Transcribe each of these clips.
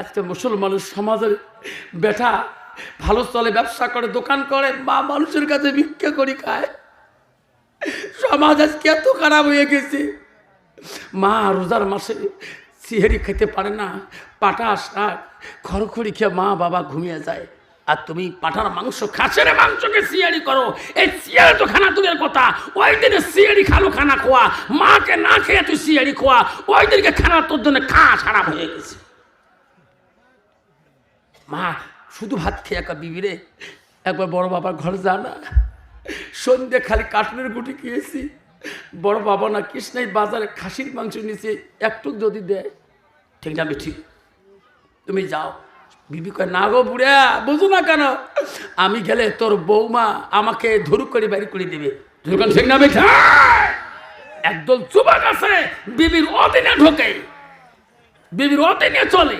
আজকে মুসলমানের সমাজের বেটা ভালো চলে, ব্যবসা করে, দোকান করে, মা মানুষের কাছে ভিক্ষা করি খায়। সমাজ আজকে এত খারাপ হয়ে গেছে। মা রোজার মাসে সিহেরি খেতে পারে না, পাটা, শাক, খড়খড়ি খেয়ে মা বাবা ঘুমিয়ে যায়। আর তুমি পাঠার মাংস খাসের মাংসকে সিয়ারি করো। এই সিয়ারি তো খানা দূরের কথা। ওই দিনে সিয়ারি খালো খানা খোয়া। মাকে না খেয়ে তুই সিয়ারি খোয়া। ওই দিনকে খানা তোর জন্য খা খারাপ হয়ে গেছে। মা, শুধু ভাত খেয়ে একা বিবিরে একবার বড় বাবার ঘরে যা না। সন্ধ্যে খালি কাটনের গুটি খেয়েছি। বড় বাবা না কৃষ্ণাই বাজারে খাসির মাংস নিচে একটু যদি দেয়। ঠিক না ঠিক তুমি যাও। বিবি কয়, না গো বুড়া, বুঝো না কেন? আমি গেলে তোর বৌমা আমাকে ধরু করে বাড়ি করে দেবে। ধরুন ঠিক না বেঠা? একদল আছে, বিবির অদিনে ঢোকে। বিবির অদিনে চলে।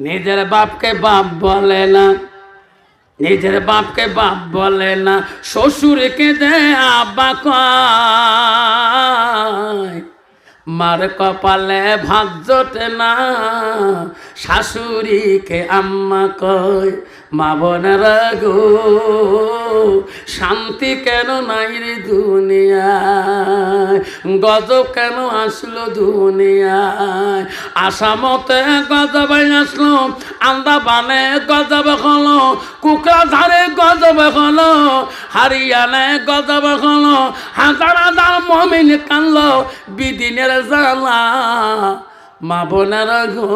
নিজের বাপকে বাপ বলে না। নিজের বাপকে বাপ বলে না। শ্বশুরকে দেয় আব্বা কয়। মার কপালে ভাত না। শাশুড়িকে আম্মা কয়, মা বোনের গো, শান্তি কেন নাই রে দুনিয়ায়? গজব কেন আসলো দুনিয়ায়? আসামতে গজব আসলো আন্দাবানে গজব হলো কুকরা ধারে গজব হলো, হারিয়ানে গজব হলো হাজার মমিন কানল বিদিনের জ্বালা। মা বোনের গো,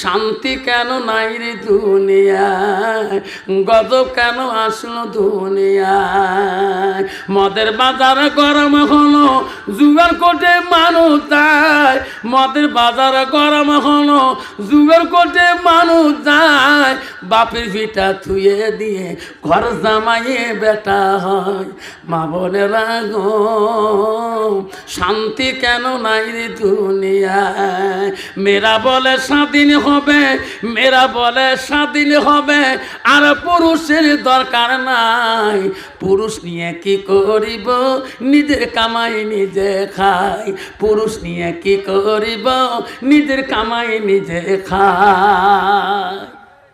শান্তি কেন নাই রে দুনিয়ায়? গজব কেন আসলো দুনিয়ায়? মদের বাজার গরম হলো জুগার কোটে মানুষ যায়। মদের বাজার গরম হলো জুগার কোটে মানুষ যায়। বাপের ভিটা থুয়ে দিয়ে ঘর জামাইয়ে বেটা হয়। মা বোনেরা গো, শান্তি কেন নাই রে মেয়েরা বলে স্বাধীন হবে মেয়েরা বলে স্বাধীন হবে, আর পুরুষের দরকার নাই। পুরুষ নিয়ে কি করিব? নিজের কামাই নিজে খাই। পুরুষ নিয়ে কি করিব? নিজের কামাই নিজে খাই।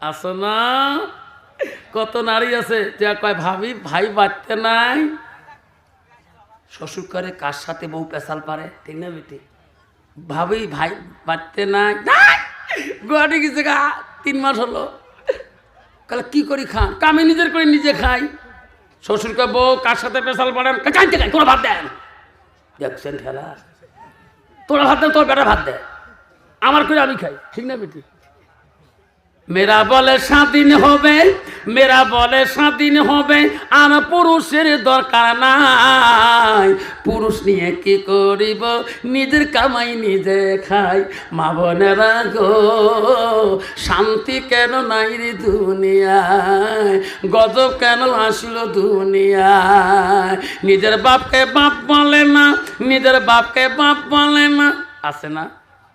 আসো না। কত নারী আছে যা কয়, ভাবি, ভাই বাড়তে নাই? শ্বশুর করে কার সাথে বউ পেশাল পারে? ঠিক না, বেটি? ভাবি, ভাই, পারতে নাই। গুয়াহাটি গেছে গা, তিন মাস হলো। কালে কি করি খান আমি নিজের করে নিজে খাই। শ্বশুরকে বউ, কার সাথে পেশাল পড়েন? কাঁদতে খাই তোরা ভাত দেন। দেখছেন খেলা তোরা ভাত দেন, তোর বেটা ভাত দেয়। আমার করে আমি খাই, ঠিক না, বেটি? মেরা বলে স্বাধীন হবে, মেরা বলে স্বাধীন হবে, আর পুরুষের দরকার নাই। পুরুষ নিয়ে কি করিব? নিজের কামাই নিজে খাই। মা বোনেরা গো, শান্তি কেন নাই রে দুনিয়ায়? গজব কেন আসলো দুনিয়ায়? নিজের বাপকে বাপ বলে না, নিজের বাপকে বাপ বলে না। আছে না?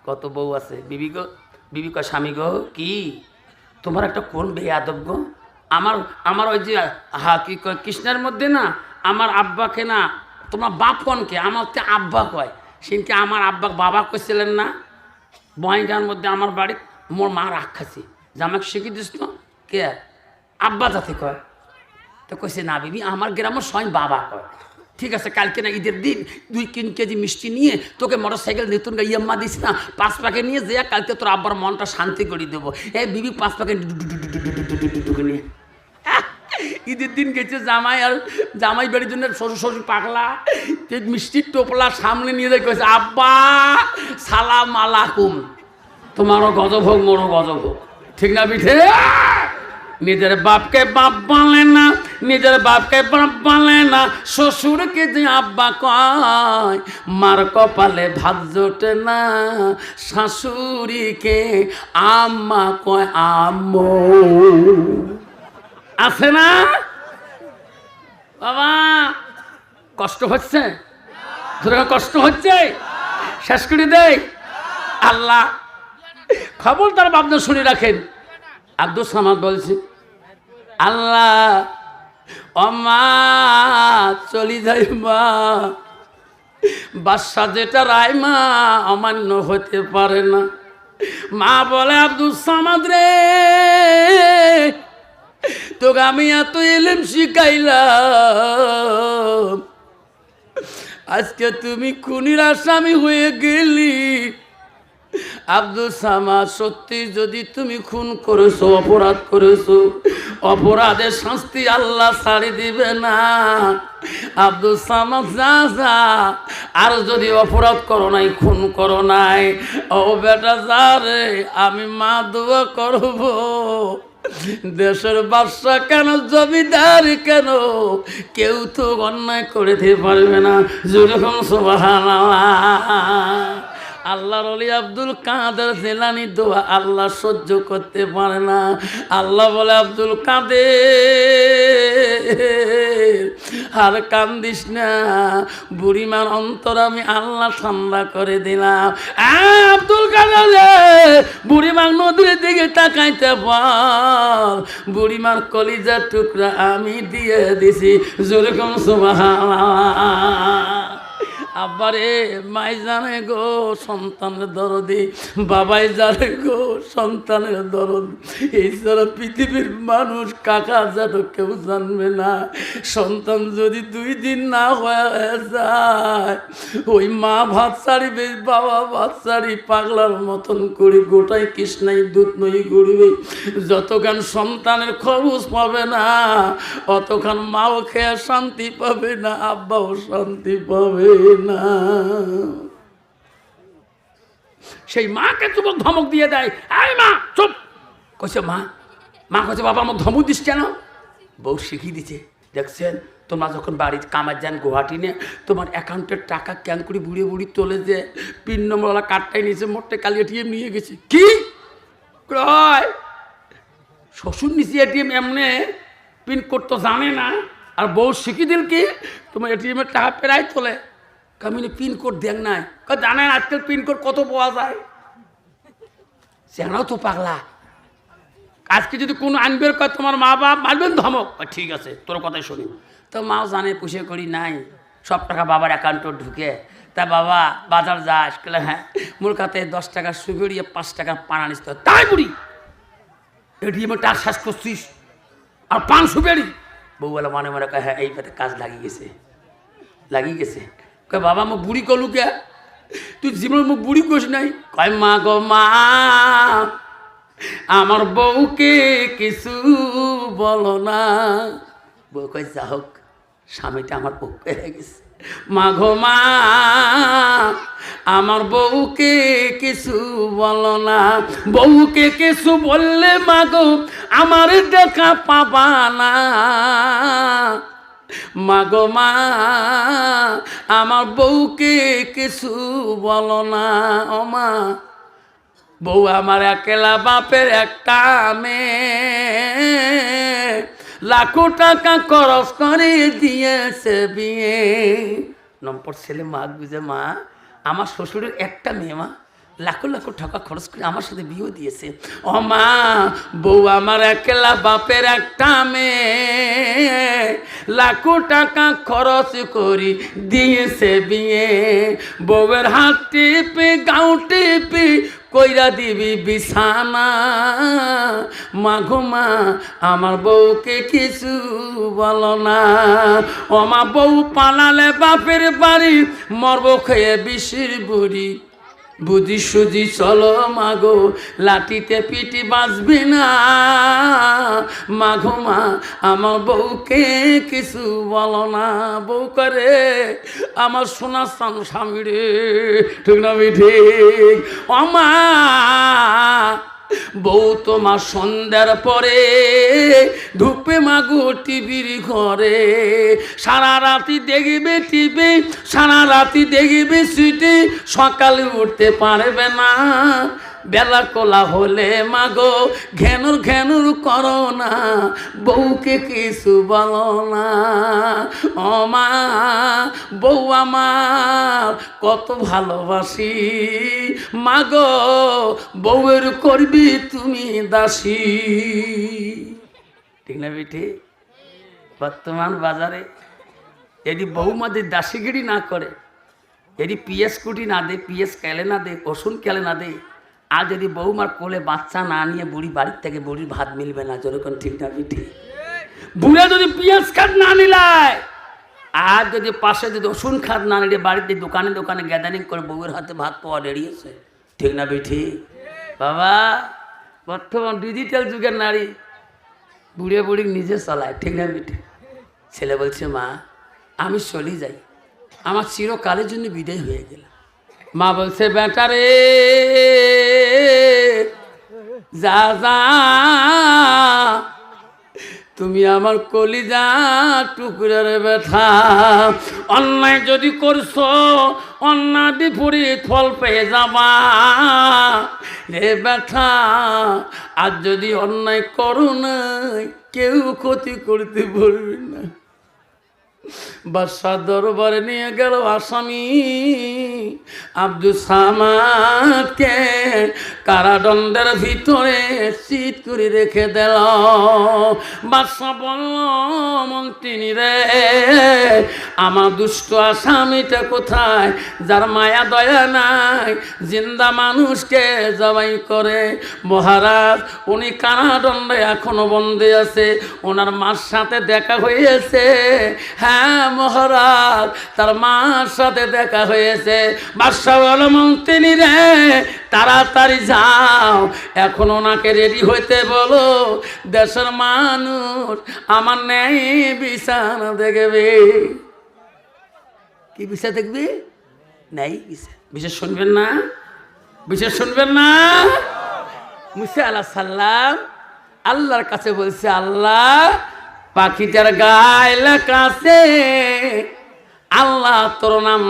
কত বউ আছে? বিবি গো? বিবি কয়, স্বামী গো, কি? তোমার একটা কোন গো? আমার আমার ওই যে হা কি কয়, কৃষ্ণের মধ্যে না, আমার আব্বাকে না, তোমার বাপ কনকে আমার তো আব্বা কয়। সেদিনকে আমার আব্বা বাবা কইছিলেন না বয়গার মধ্যে আমার বাড়ি মোর মা রাগ খাসি যে আমাকে শিখে দিস তো, কে? আব্বা যাতে কয়। তো কইছে, না, বিবি, আমার গ্রামের স্বয়ং বাবা কয়। ঠিক আছে কালকে না ঈদের দিন দুই তিন কেজি মিষ্টি নিয়ে তোকে মোটর সাইকেল নতুন ইয়াম্মা দিস না পাঁচ প্যাকেট নিয়ে যে কালকে তোর আব্বার মনটা শান্তি করে দেবো এ বিবি পাঁচ প্যাকেট নিয়ে ঈদের দিন গেছে জামাই আর জামাই বাড়ির জন্য শ্বশুর শ্বশুর পাগলা মিষ্টির টোপলা সামনে নিয়ে যাই কয়েছে আব্বা সালাম আলাকুম তোমারও হোক মোরও হোক ঠিক না পিঠে নিজের বাপকে বাপ বলে না, নিজের বাপকে বাপ বলে না, শ্বশুরকে যে আব্বা কয়, মার কপালে ভাত জোটে না, শাশুড়িকে আম্মা কয়, আম্মু। আছে না? বাবা, কষ্ট হচ্ছে? কষ্ট হচ্ছে? শেষ করে দেয় আল্লাহ খবর তার বাপদা শুনে রাখেন। আব্দুল সামাদ বলছে আল্লাহ অমা চলি যাই মা। বাদশা যেটা রায় মা, অমান্য হতে পারে না। মা বলে, আব্দুল সামাদ রে, তোকে আমি এত এলেম শিখাইলাম। আজকে তুমি খুনির আসামি হয়ে গেলি। আব্দুল সামাদ, সত্যি যদি তুমি খুন করেছ, অপরাধ করেছ, অপরাধের শাস্তি আল্লাহ ছাড়ি দিবে না। আব্দুল সামাদ, যা যা, আর যদি অপরাধ করো নাই, খুন করো নাই, ও বেটা, যা রে, আমি মা দোয়া করব। দেশের বাদশা কেন, জমিদার কেন, কেউ তো অন্যায় করে দিতে পারবে না। যেরকম সোবাহান আল্লাহর অলি আব্দুল কাদের জেলানি দোয়া আল্লাহ সহ্য করতে পারে না। আল্লাহ বলে, আব্দুল কাদের, আর কান্দিস না। বুড়িমার অন্তর আমি আল্লাহ ঠান্ডা করে দিলাম। আব্দুল কাদের বুড়িমার নদীর দিকে তাকাইতে বল বুড়িমার কলিজার টুকরা আমি দিয়ে দিছি। যেরকম সুবাহ আব্বারে, মাই জানে গো, সন্তানের দরদি। বাবাই জানে গো, সন্তানের দরদ। এই সারা পৃথিবীর মানুষ কাকা যেন কেউ জানবে না। সন্তান যদি দুই দিন না হয়ে যায়, ওই মা ভাত ছাড়িবে, বাবা ভাত ছাড়ি পাগলার মতন করে গোটাই কৃষ্ণাই দুধ নই গড়িবে। যতক্ষণ সন্তানের খরচ পাবে না অতক্ষণ মাও খেয়ে শান্তি পাবে না, আব্বাও শান্তি পাবে সেই মাকে যুবক ধমক দিয়ে দেয়, এই মা, চুপ! কইছে, মা মা কইছে, বাবা, আমার ধমক দিস কেন? বউ শিখিয়ে দিছে, দেখছেন, তোমরা যখন বাড়ির কামার যান গুয়াহাটি নিয়ে, তোমার অ্যাকাউন্টের টাকা ক্যান করে বুড়ি বুড়ি তোলে যে, পিন নম্বরওয়ালা কার্ডটাই নিয়েছে, মোটে কালি এটিএম নিয়ে গেছে। কি? কয় শ্বশুর নিচে এটিএম এমনি, পিন কোড তো জানে না, আর বউ শিখিয়ে দিল কি, তোমার এটিএমের টাকা প্রায় তোলে। কামিনি পিন কোড দেখ নাই। জানেন আজকাল পিনকোড কত পাওয়া যায়? সেখানেও তো পাগলা। আজকে যদি কোনো আনবের কয় তোমার মা বাপ মারবেন ধমক। ঠিক আছে, তোর কথাই শুনি। তো মাও জানে, পুষে করি নাই। সব টাকা বাবার অ্যাকাউন্টে ঢুকে। তা বাবা, বাজার যাস, কেলে হ্যাঁ মোর কাতে দশ টাকা সুগড়িয়ে পাঁচ টাকা পান আনিস তো তাই বুড়ি! এটিএমে টাকা শেষ করছিস। আর পান সুপেরি বউ বলে, মনে মনে কয় হ্যাঁ এই পাতে কাজ লাগিয়ে গেছে। লাগিয়ে গেছে। কয় বাবা মুখ বুড়ি কলু কে? তুই জীবন মুখ বুড়ি করিস নাই? কয়, মা গো, মা আমার বউকে কিছু বলো না। বউ কয় যা হোক স্বামীটা আমার পক্ষে হয়ে গেছে মা গো, মা আমার বউকে কিছু বলো না। বউকে কিছু বললে, মা গো আমার দেখা পাবা না। মাগো মা, আমার বউকে কিছু বলো না, ও মা। বউ আমার একেলা বাপের একটা মেয়ে। লাখো টাকা খরচ করে দিয়েছে বিয়ে। নম্বর ছেলে মা বুঝে মা, আমার শ্বশুরের একটা মেয়ে মা। লাখো লাখো টাকা খরচ করে আমার সাথে বিয়ে দিয়েছে। ও মা, বউ আমার একলা বাপের একটা মেয়ে। লাখো টাকা খরচ করি দিয়েছে বিয়ে। বউয়ের হাত টিপে গাউ টিপে, কইরা দিবি বিছানা। মাঘো মা, আমার বউকে কিছু বলো না। ও মা, বউ পালালে বাপের বাড়ি, মরব খেয়ে বিশির বুড়ি। বুঝি সুজি চলো মাগো, লাঠিতে পিটি বাঁচবি না। মাঘো মা, আমার বউকে কিছু বলো না বউ করে আমার সোনা সান স্বামী রে ঠিক না ঠিক? ও মা বউ তোমার সন্ধ্যার পরে ঢুকবে মাগো টিভির ঘরে। সারা রাতি দেখবে টিভি, সারা রাতি দেখবে সুইটি, সকালে উঠতে পারবে না। বেলা কোলা হলে মাগো, ঘেনুর ঘেনুর করো না, বউকে কিছু বলো না। ও মা, বউ আমার, কত ভালোবাসি। মাগো, বউয়ের করবি তুমি দাসী। ঠিক না বেঠে বর্তমান বাজারে যদি বৌমাদের দাসিগিরি না করে যদি পিএস কুটি না দে, পিএস কেলে না দে ওষুন কেলে না দে আর যদি বৌমার কোলে বাচ্চা না নিয়ে বুড়ি বাড়ির থেকে বুড়ির ভাত মিলবে না যেরকম ঠিক না পিঠি বুড়ে যদি পেঁয়াজ খাট না নিলায়, আর যদি পাশে যদি রসুন খাট না নিলে বাড়িতে দোকানে দোকানে গ্যাদারিং করে বউয়ের হাতে ভাত পাওয়া বেরিয়েছে ঠিক না বিঠি বাবা, বর্তমান ডিজিটাল যুগের নারী, বুড়ে বুড়ি নিজে চালায়, ঠিক না বিঠি ছেলে বলছে, মা, আমি চলে যাই। আমার চিরকালের জন্য বিদায় হয়ে গেল মা বলছে, বেটা রে, যা যা। তুমি আমার কলিজা, টুকরের ব্যথা। অন্যায় যদি করছ, অন্যায় বিপরীত ফল পেয়ে যাবা। রে ব্যথা, আর যদি অন্যায় করো কেউ ক্ষতি করতে পারবে না। বাদশাহ দরবারে নিয়ে গেল আসামি। আব্দুল সামাদকে কারাদণ্ডের ভিতরে শীত করে রেখে দিল। বাদশাহ বলল মন্ত্রিনী রে, আমার দুষ্ট আসামিটা কোথায়? যার মায়া দয়া নাই, জিন্দা মানুষকে জবাই করে। মহারাজ, উনি কারাদণ্ডে এখনও বন্দে আছে, ওনার মার সাথে দেখা হয়েছে। হ্যাঁ মহারাজ, তার মার সাথে দেখা হয়েছে। বাদশাহ মন্ত্রী রে, তাড়াতাড়ি যাও। এখন ওনাকে রেডি হইতে বলো, দেশের মানুষ আমার নেই বিছানা দেখবে। কি বিষয় দেখবি? নেই বিশেষ শুনবেন না? বিশেষ শুনবেন না? মুসা আল্লাহ সাল্লাম আল্লাহর কাছে বলছে, আল্লাহ, পাখিটার গায়ে আছে আল্লাহ তোর নাম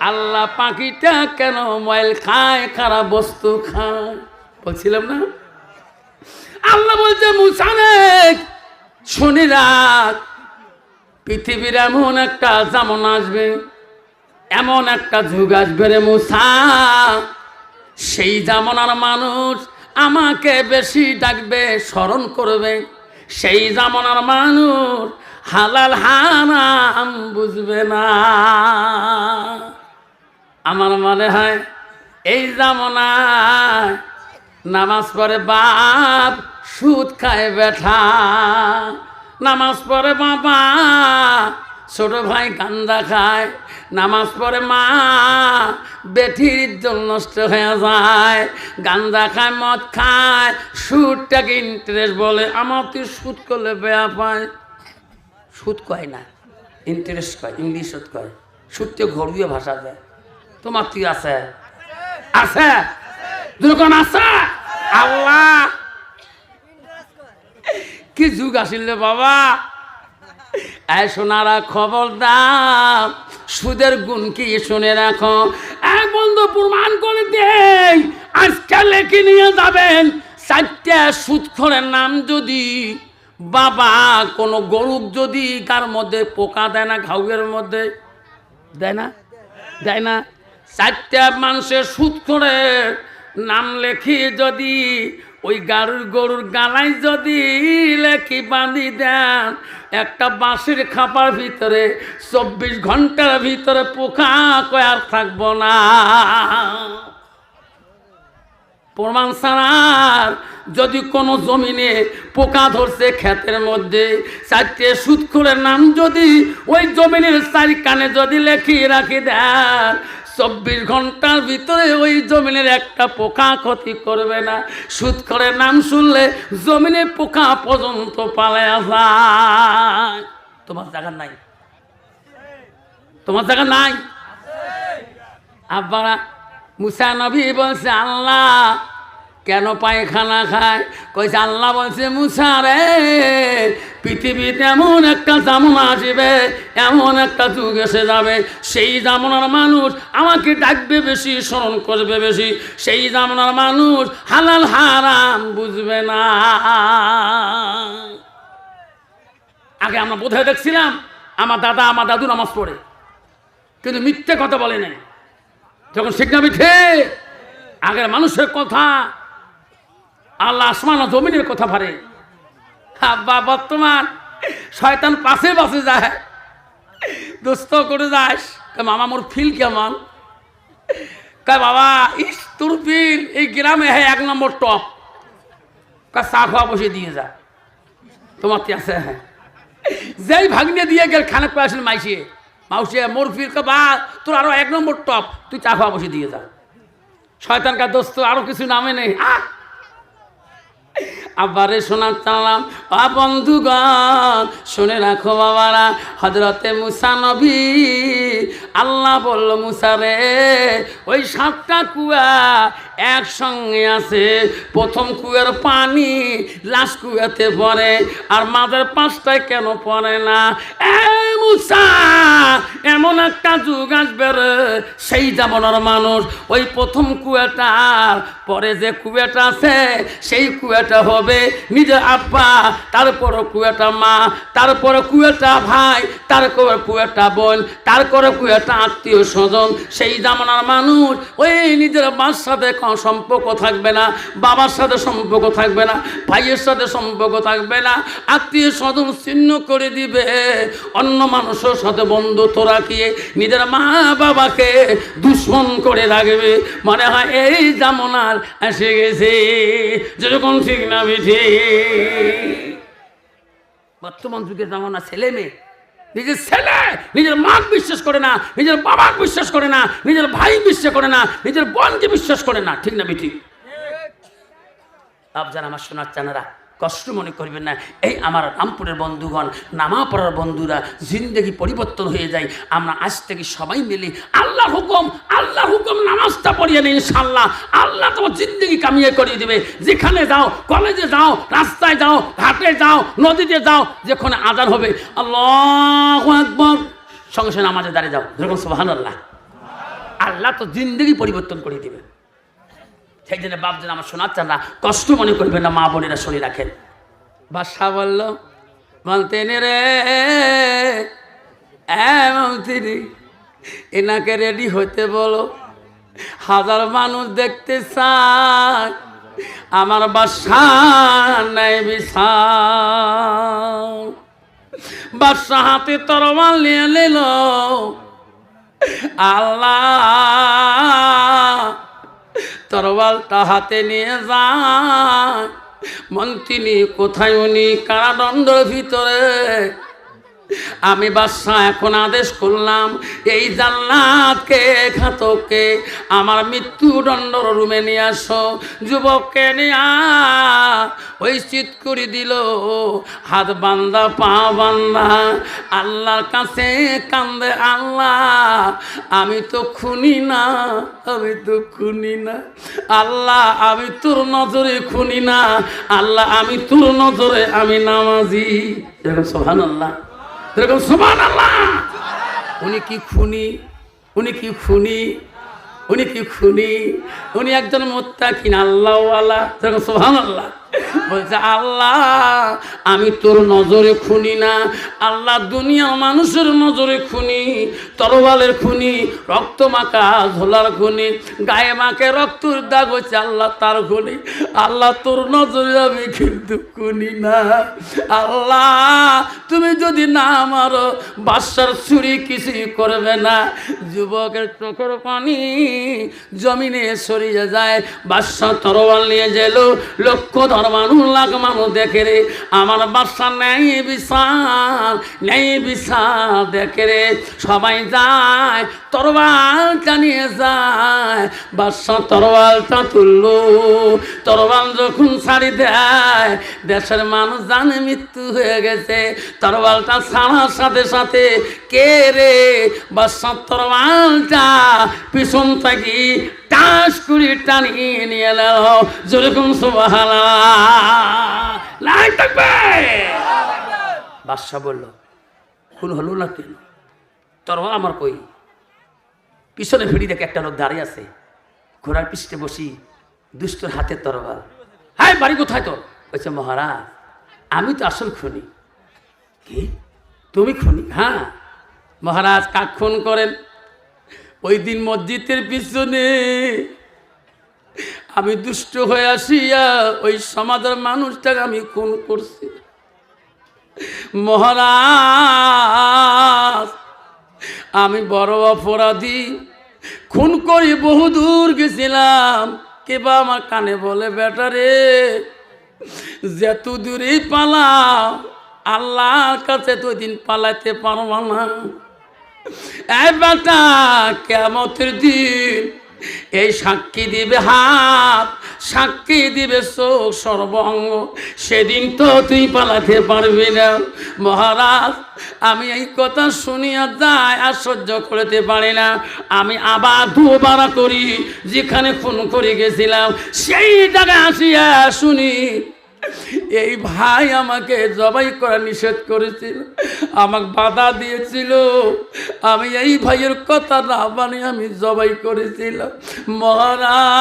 আল্লাহ পাখিটা কেন ময়ল খায় খারাপ বস্তু খায়? বলছিলাম না? আল্লাহ বলছে মুসানেক শুনি রাখ পৃথিবীর এমন একটা যেমন আসবে, এমন একটা যুগ আসবে রে মুসা। সেই জামানার মানুষ আমাকে বেশি ডাকবে, স্মরণ করবে। সেই জামানার মানুষ হালাল হারাম বুঝবে না। আমার মনে হয় এই জামানায় নামাজ পড়ে বাপ সুদ খায় বেঠা। নামাজ পড়ে বাবা ছোট ভাই গান্দা খায়। নামাজ পড়ে মা, বেঠির ইজ্জত নষ্ট হয়ে যায় গান্দা খায়, মদ খায় সুদটাকে ইন্টারেস্ট বলে? আমার তুই সুদ করলে বেয়া পায়। সুদ কয় না ইন্টারেস্ট কয়, ইংলিশ সুদ কয়। সুদ তো ঘরুয়া ভাষা দেয় তোমার তুই আছে? আছে? দুর্গণ আছে? আল্লাহ! কি যুগ আসিল বাবা? এই সোনারা খবর দাও সুদের গুণ কি শুনে রাখো? এক বন্ধু, প্রমাণ করে দেই, আজকে লেখে নিয়ে যাবেন চারটে সুদখরের নাম যদি। বাবা, কোনো গরুক যদি কার মধ্যে পোকা দেয় না, ঘাউয়ের মধ্যে? দেয় না? দেয় না? চারটা মানুষের সুদ করে নাম লেখি যদি ওই গারুর গরুর গালায় যদি লেখি বাঁধি দেন, একটা বাঁশের খাপার ভিতরে চব্বিশ ঘণ্টার ভিতরে পোকা কয়ার থাকব না। প্রমাণ ছাড়ার যদি কোনো জমিনে পোকা ধরছে ক্ষেতের মধ্যে, চারটে সুৎখুরের নাম যদি ওই জমিনের চারি কানে যদি লেখি রাখি দেন, চব্বিশ ঘণ্টার ভিতরে ওই জমিনের একটা পোকা ক্ষতি করবে না। সুৎখরের নাম শুনলে জমিনে পোকা পর্যন্ত পালে তোমার জায়গা নাই। তোমার জায়গা নাই? আব্বারা মুসা নবী বলছে, আল্লাহ, কেন পায়খানা খায়? কইছে, আল্লাহ বলছে, মুসা রে, পৃথিবীতে এমন একটা জামুনা আসবে, এমন একটা যুগ এসে যাবে। সেই জামনার মানুষ আমাকে ডাকবে বেশি, স্মরণ করবে বেশি। সেই জামনার মানুষ হালাল হারাম বুঝবে না। আগে আমরা বোধহয় দেখছিলাম, আমার দাদা, আমার দাদু নামাজ পড়ে, কিন্তু মিথ্যে কথা বলে নাই। যখন শিখনা মিঠে আগের মানুষের কথা, আল্লাহ আসমান ও জমিনের কথা ভারে। আব্বা, বর্তমান শয়তান পাশে পাশে যায় দোস্ত করে যাস মামা, মোর ফিল কেমন? কয়, বাবা, ইস, তোর ফিল, এই গ্রামে হ্যাঁ এক নম্বর টপ। কয়, চা খাওয়া বসে দিয়ে যা। তোমার কি আছে হ্যাঁ। যেই ভাগ্নে দিয়ে গেল খানে আসেন মাইসিয়ে মাউসি, মোর ফির বা তোর আরও এক নম্বর টপ, তুই চা খাওয়া বসে দিয়ে যা। শয়তানকার দোস্ত, আরও কিছু নামে নেই। আবারে শোনার চালাম আ বন্ধুগণ, শুনে রাখো বাবারা হজরতে মুসা নবী, আল্লাহ বলল, মুসা রে, ওই সাতটা কুয়া একসঙ্গে আছে। প্রথম কুয়ার পানি লাস্ট কুয়াতে পড়ে, আর মাঝের পাঁচটায় কেন পড়ে না? মুসা, এমন একটা যুগ আসবে রে। সেই জামানার মানুষ ওই প্রথম কুয়াটার পরে যে কুয়াটা আছে, সেই কুয়াটা হবে নিজের আব্বা, তারপরে কুয়াটা মা, তারপরে কুয়াটা ভাই, তারপরে কুয়াটা বোন, তারপরে কুয়াটা আত্মীয় স্বজন। সেই জামানার মানুষ ওই নিজের মার সাথে সম্পর্ক থাকবে না, বাবার সাথে সম্পর্ক থাকবে না, ভাইয়ের সাথে সম্পর্ক থাকবে না। আত্মীয় স্বজন ছিন্ন করে দিবে, অন্য মানুষের সাথে বন্ধুত্ব রাখিয়ে নিজের মা বাবাকে দুশ্মন করে রাখবে। মনে হয় এই জামনার এসে গেছে। যেরকম ঠিক না বেঠে। বর্তমান যুগের জামানা ছেলে মেয়ে। নিজের ছেলে নিজের মা বিশ্বাস করে না, নিজের বাবা বিশ্বাস করে না, নিজের ভাই বিশ্বাস করে না, নিজের বোনকে বিশ্বাস করে না। ঠিক না বেঠি। আপনারা আমার শোনার চানারা কষ্ট মনে করবেন না। এই আমার রামপুরের বন্ধুগণ, নামা পড়ার বন্ধুরা, জিন্দগি পরিবর্তন হয়ে যায়। আমরা আজ থেকে সবাই মিলে আল্লাহ হুকুম আল্লাহ হুকুম নামাজটা পড়িয়ে নেই ইনশাল্লাহ আল্লাহ তোমার জিন্দগি কামিয়ে করিয়ে দেবে। যেখানে যাও, কলেজে যাও, রাস্তায় যাও, ঘাটে যাও, নদীতে যাও, যেখানে আজান হবে। আল্লাহ আকবর। সঙ্গে সঙ্গে নামাজে দাঁড়িয়ে যাও। যেরকম সোহান আল্লাহ আল্লাহ তো জিন্দগি পরিবর্তন করে দেবে সেই জন্য বাপজন আমার শোনাচ্ছেন না কষ্ট মনে করবেন না, মা বোনেরা শুনে রাখেন। বাদশাহ বলল বলতেন রে তিনি, এনাকে রেডি হতে বলো। হাজার মানুষ দেখতে চায়, আমার বাসা নাই হাতে তরবাল নিয়ে নিল। আল্লাহ তরবালটা হাতে নিয়ে যায়। মন্ত্রী কোথায় উনি? কারাদণ্ডের ভিতরে আমি বাদশাহ এখন আদেশ করলাম, এই জান্নাতকে, ঘাতককে আমার মৃত্যুদণ্ডর রুমে নিয়ে আসো, যুবককে নিয়ে ওই চিত করে দিল, হাত বান্দা, পা বান্দা, আল্লাহর কাছে কান্দে আল্লাহ, আমি তো খুনি না, আমি তো খুনি না, আল্লাহ, আমি তোর নজরে খুনি না, আল্লাহ, আমি তোর নজরে আমি নামাজি। এরকম সোহান আল্লাহ এরকম সোহান আল্লাহ উনি কি খুনি? উনি কি খুনি? উনি কি খুনি? উনি একজন মোত্তা কিনা আল্লাহওয়ালা। যেরকম সোহান আল্লাহ বলছে, আল্লাহ, আমি তোর নজরে খুনি না। আল্লাহ দুনিয়ার মানুষের নজরে খুনি তরবালের খুনি, রক্ত মাখা ঝোলার খুনি, গায়ে মাকে রক্তর দাগ হচ্ছে আল্লাহ তার খুনি। আল্লাহ তোর নজরে আমি কিন্তু খুনি না। আল্লাহ, তুমি যদি না মারো বাসার ছুরি কিছুই করবে না। যুবকের চোখের পানি জমিনে সরিয়ে যায়। বাদশা তরোয়াল নিয়ে গেল লক্ষ ধর মানুষ লাখ মানুষ দেখে রে। আমার বাদশা নেই বিশাল নেই বিশাল দেখে রে। সবাই যায় তরবালটা নিয়ে যায়। বাদশা তরবালটা তুললো তরবাল যখন ছাড়ি দেয়, দেশের মানুষ জানে মৃত্যু হয়ে গেছে। তরবালটা ছাড়ার সাথে সাথে কে রে? বাদশা তরবালটা পিছন থাকি টাস করে টানিয়ে নিয়ে এলো যেরকম সুবাহ থাকবে। বাদশাহ বলল, খুন হলো না কেন? তরবাল আমার কই? পিছনে ভিড়ি দেখে একটা লোক দাঁড়িয়ে আছে। ঘোড়ার পিছনে বসি দুষ্টর হাতে তরবাল হ্যাঁ বাড়ি কোথায় তোর? বলছে মহারাজ, আমি তো আসল খুনি। কি? তুমি খুনি? হ্যাঁ মহারাজ কাক খুন করেন? ওই দিন মসজিদের পিছনে আমি দুষ্ট হয়ে আসিয়া ওই সমাজের মানুষটাকে আমি খুন করছি। মহারাজ, আমি বড় অপরাধী। খুন করি, বহু দূর গেছিলাম। কেবা আমার কানে বলে বেটারে যেত দূরেই পালা আল্লাহর কাছে তো দিন পালাইতে পারব না। কেমতের দিন এই সাক্ষী দিবে হাত, সাক্ষী দিবে চোখ সর্বঙ্গ। সেদিন তো তুই পালাতে পারবি না। মহারাজ, আমি এই কথা শুনিয়া যাই আর সহ্য করতে পারি না। আমি আবার দুবার করি, যেখানে ফোন করে গেছিলাম, সেই জায়গায় আসিয়া শুনি এই ভাই আমাকে জবাই করা নিষেধ করেছিল, আমাকে বাধা দিয়েছিল। আমি এই ভাইয়ের কথা না মানে আমি জবাই করেছিলাম। মহারাজ!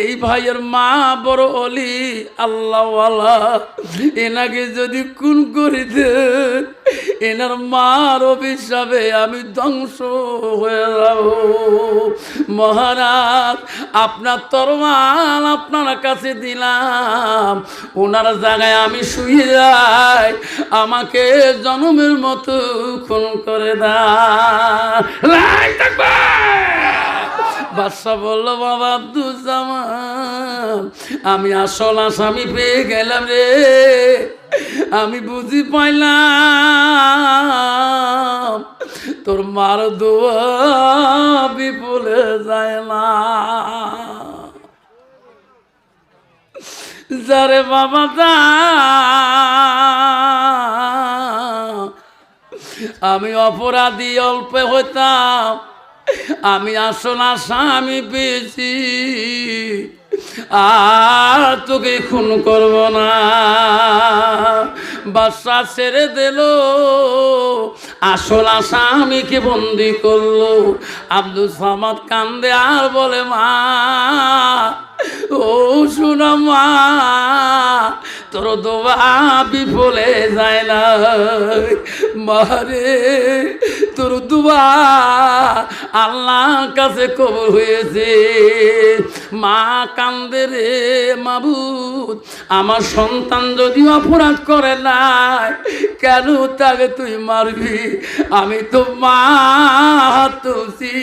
এই ভাইয়ের মা বড় অলি, আল্লাহওয়ালা। এনাকে যদি খুন করে দেন, এনার মার অভিশাপে আমি ধ্বংস হয়ে যাব। মহারাজ, আপনার তরমাল আপনার কাছে দিলাম। ওনার জায়গায় আমি শুয়ে যাই, আমাকে জনমের মতো খুন করে দেয় বাদশা বলল, বাবা আমি আসল আসামি পেয়ে গেলাম রে। আমি বুঝি পাইলাম। তোর মার দোয়া বিপুলে যায় না যারে বাবা দা আমি অপরাধী অল্প হইতাম। আমি আসল স্বামী পেয়েছি। আর তোকে খুন করব না। বাসা ছেড়ে দিল। আসল স্বামীকে বন্দি করল। আব্দুল সামাদ কান্দে আর বলে, মা ও শোনা মা তোর দোয়া বিফলে যায় না মারে, তোর দোয়া আল্লাহর কাছে কবর হয়েছে। মা কান্দে রে মাবুদ, আমার সন্তান যদি অপরাধ করে নাই, কেন তাকে তুই মারবি? আমি তো মা তুলছি,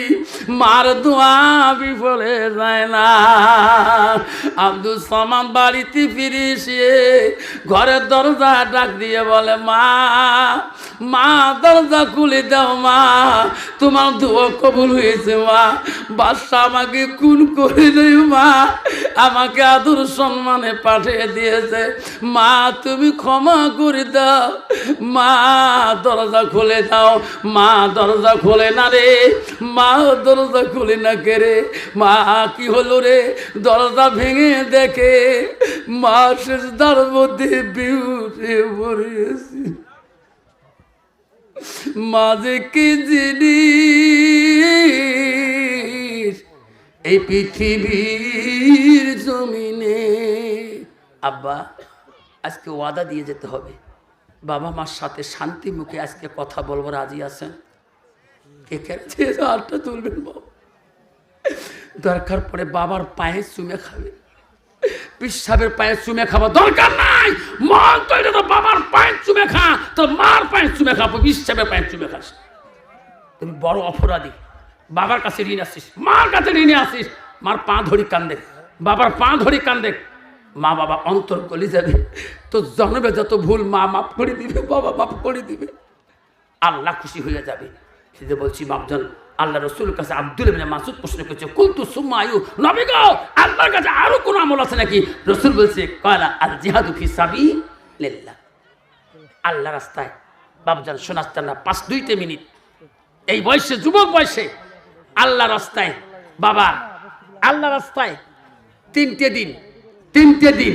মার দোয়া বিফলে যায় না আব্দুল সামান বাড়িতে ফিরে এসে ঘরের দরজা ডাক দিয়ে বলে, মা মা, দরজা খুলে দাও মা, তোমার দোয়া কবুল হয়েছে মা। বাদশা আমাকে খুন করে দেয় মা, আমাকে আদর সম্মানে পাঠিয়ে দিয়েছে। মা, তুমি ক্ষমা করে দাও। মা, দরজা খুলে দাও। মা, দরজা খোলে না রে। মা, দরজা খুলে না কে রে? মা, কি হলো রে? দরজা ভেঙে দেখে মা তার মধ্যে বিউটে মাঝে কি জিনিস এই পৃথিবীর জমিনে? আব্বা, আজকে ওয়াদা দিয়ে যেতে হবে। বাবা মার সাথে শান্তি মুখে আজকে কথা বলব, রাজি আছেন? কে কেছে হাতটা তুলবেন বাবা। দরকার পড়ে বাবার পায়ে চুমে খাবে। পিসাবের পায়ে চুমে খাব দরকার নাই। মন তো এটা তো বাবার পায়ে চুমে খা, তো মার পায়ে চুমে খাব পিসাবের পায়ে চুমে খাস। তুমি বড় অপরাধী। বাবার কাছে ঋণ আসিস, মার কাছে ঋণে আসিস। মার পা ধরি কান্দে বাবার পা ধরি কান্দে মা বাবা অন্তর গলি যাবে, তো জন্মে যত ভুল মা মাফ করে দিবে, বাবা মাফ করে দিবে। আল্লাহ খুশি হয়ে যাবে। সেটা বলছি বাপজন আল্লাহ রসুল কাছে আব্দুল মাসুদ প্রশ্ন করছে, কুলতু সুম্মা আয়ু নবী গো, আল্লাহর কাছে আরও কোন আমল আছে নাকি? রসুল বলছে কয়লা আল জিহাদু ফি সাবিলিল্লাহ। আল্লাহ রাস্তায় বাবজান শোনাস্তান না, পাঁচ দুইতে মিনিট। এই বয়সে, যুবক বয়সে আল্লাহ রাস্তায়, বাবা, আল্লাহ রাস্তায় তিনটে দিন তিনটে দিন,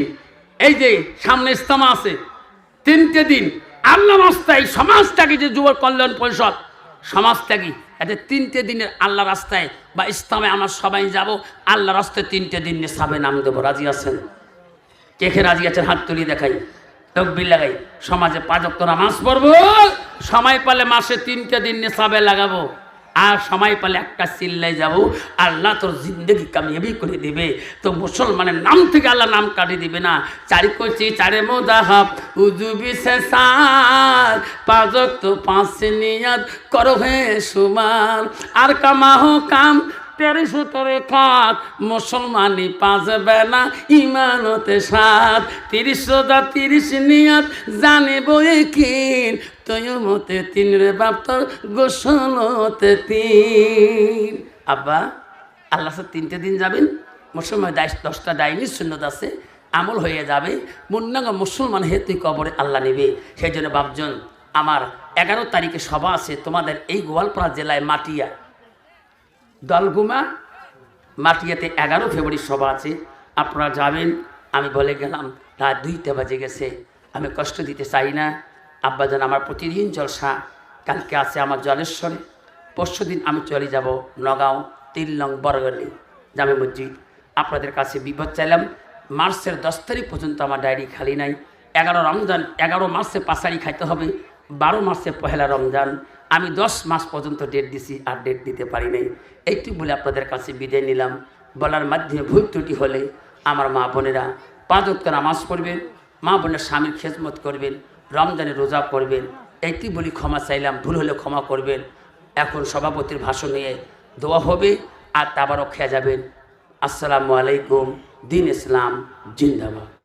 এই যে সামনে ইস্তামা আছে, তিনটে দিন আল্লাহ রাস্তায় সমাজত্যাগী যে যুবক কল্যাণ পরিষদ সমাজত্যাগী এতে তিনটে দিনের আল্লাহ রাস্তায় বা ইসলামে আমরা সবাই যাব, আল্লাহ রাস্তায় তিনটে দিন নিয়ে নাম দেবো। রাজি আছেন? কেখে রাজি আছেন? হাত তুলি দেখাই। তকবির লাগাই। সমাজে পাঁচ অক্ট নামাজ পড়ব, সময় পালে মাসে তিনটে দিন নিয়ে লাগাবো। আর সময় পেলে একটা চিল্লাই যাব। আল্লাহ তোর জিন্দগি কামিয়াবি করে দিবে। তো মুসলমানের নাম থেকে আল্লাহ নাম কাটিয়ে দিবে না। চারি কচি, চারে মোদাহাব উজু বিশেষার পাঁচক তো পাঁচ নিয়াদ করো হে সুমার। আর কামাহ কাম, তেরে সতরে খাত। মুসলমানি পাঁচ বেলা ইমানতে সাত। তিরিশ রোজা, তিরিশ নিয়াত, জানিব কিন তয় মতে তিন রে বাপ তোর গোসলতে তিন আব্বা, আল্লাহ তিনটে দিন যাবেন। মুসলমান দায় দশটা ডাইনি সুন্নত আছে, আমল হয়ে যাবে। মুন্নাঙ্গ মুসলমান হেতু কবরে আল্লাহ নেবে। সেই জন্য বাপজন, আমার এগারো তারিখে সভা আছে, তোমাদের এই গোয়ালপাড়া জেলায় মাটিয়া। দলগুমা, মাটিয়াতে এগারো ফেব্রুয়ারি সভা আছে। আপনারা যাবেন, আমি বলে গেলাম, রাত দুইটা বাজে গেছে। আমি কষ্ট দিতে চাই না। আব্বাজান আমার প্রতিদিন জলসা, কালকে আছে আমার জলেশ্বরে, পরশু দিন আমি চলে যাব নগাঁও তিন নং বরগলি জামে মসজিদ। আপনাদের কাছে বিপদ চাইলাম, মার্চের দশ তারিখ পর্যন্ত আমার ডায়েরি খালি নাই। এগারো রমজান, এগারো মার্চে পাশারি খাইতে হবে, বারো মাসে পহেলা রমজান। আমি দশ মাস পর্যন্ত ডেট দিছি আর ডেট দিতে পারি নাই। এইটুকু বলে আপনাদের কাছে বিদায় নিলাম। বলার মাধ্যমে ভুল ত্রুটি হলে আমার মা বোনেরা পাঁচ নামাজ পড়বেন, মা বোনের স্বামীর খেজমত করবেন রমজানে রোজা করবেন একটি বলি ক্ষমা চাইলাম, ভুল হলে ক্ষমা করবেন। এখন সভাপতির ভাষণ নিয়ে দোয়া হবে আর তাবারও খেয়ে যাবেন। আসসালামু আলাইকুম, দিন ইসলাম, জিন্দাবাদ।